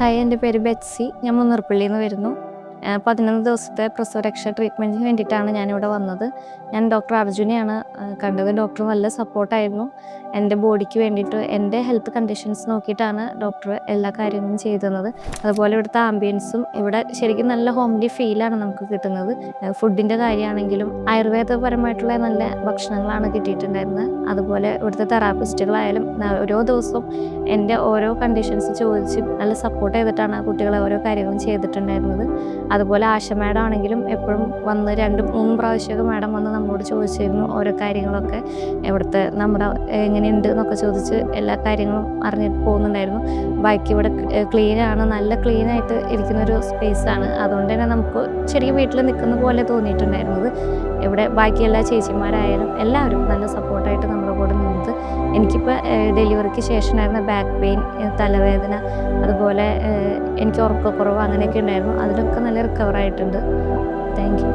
Hi എന്റെ പേര് Betsy. ഞാൻ മുന്നൂർപ്പള്ളിയിൽ നിന്ന് വരുന്നു. പതിനൊന്ന് ദിവസത്തെ പ്രസവരക്ഷ ട്രീറ്റ്മെന്റിന് വേണ്ടിയിട്ടാണ് ഞാനിവിടെ വന്നത്. ഞാൻ ഡോക്ടർ അർജുനെയാണ് കണ്ടത്. ഡോക്ടർ നല്ല സപ്പോർട്ടായിരുന്നു എന്റെ ബോഡിക്ക് വേണ്ടിയിട്ട് എന്റെ ഹെൽത്ത് കണ്ടീഷൻസ് നോക്കിയിട്ടാണ് ഡോക്ടർ എല്ലാ കാര്യങ്ങളും ചെയ്തത് അതുപോലെ ഇവിടുത്തെ ആംബിയൻസും ഇവിടെ ശരിക്കും നല്ല ഹോംലി ഫീലാണ് നമുക്ക് കിട്ടുന്നത്. ഫുഡിന്റെ കാര്യമാണെങ്കിലും ആയുർവേദപരമായിട്ടുള്ള നല്ല ഭക്ഷണങ്ങളാണ് കിട്ടിയിട്ടുണ്ടായിരുന്നത്. അതുപോലെ ഇവിടുത്തെ തെറാപ്പിസ്റ്റുകളായാലും ഓരോ ദിവസവും എന്റെ ഓരോ കണ്ടീഷൻസ് ചോദിച്ച് നല്ല സപ്പോർട്ട് ചെയ്തിട്ടാണ് കുട്ടികളെ ഓരോ കാര്യങ്ങളും ചെയ്തിട്ടുണ്ടായിരുന്നത്. അതുപോലെ ആശ മാഡം ആണെങ്കിലും എപ്പോഴും വന്ന് രണ്ട് മൂന്ന് പ്രാവശ്യമൊക്കെ മാഡം വന്ന് നമ്മളോട് ചോദിച്ചിരുന്നു ഓരോ കാര്യങ്ങളൊക്കെ എവിടുത്തെ നമ്മുടെ എങ്ങനെയുണ്ട് എന്നൊക്കെ ചോദിച്ച് എല്ലാ കാര്യങ്ങളും അറിഞ്ഞിട്ട് പോകുന്നുണ്ടായിരുന്നു. ബാക്കി ഇവിടെ ക്ലീനാണ് നല്ല ക്ലീനായിട്ട് ഇരിക്കുന്ന ഒരു സ്പേസാണ്. അതുകൊണ്ട് തന്നെ നമുക്ക് ശരിക്കും വീട്ടിൽ നിൽക്കുന്ന പോലെ തോന്നിയിട്ടുണ്ടായിരുന്നത്. ഇവിടെ ബാക്കി എല്ലാ ചേച്ചിമാരായാലും എല്ലാവരും നല്ല സപ്പോർട്ടായിട്ട് നിന്നത് എനിക്കിപ്പോൾ ഡെലിവറിക്ക് ശേഷമായിരുന്നു ബാക്ക് പെയിൻ തലവേദന അതുപോലെ എനിക്ക് ഉറക്കക്കുറവ് അങ്ങനെയൊക്കെ ഉണ്ടായിരുന്നു. അതിലൊക്കെ നല്ല റിക്കവർ ആയിട്ടുണ്ട് താങ്ക് യു.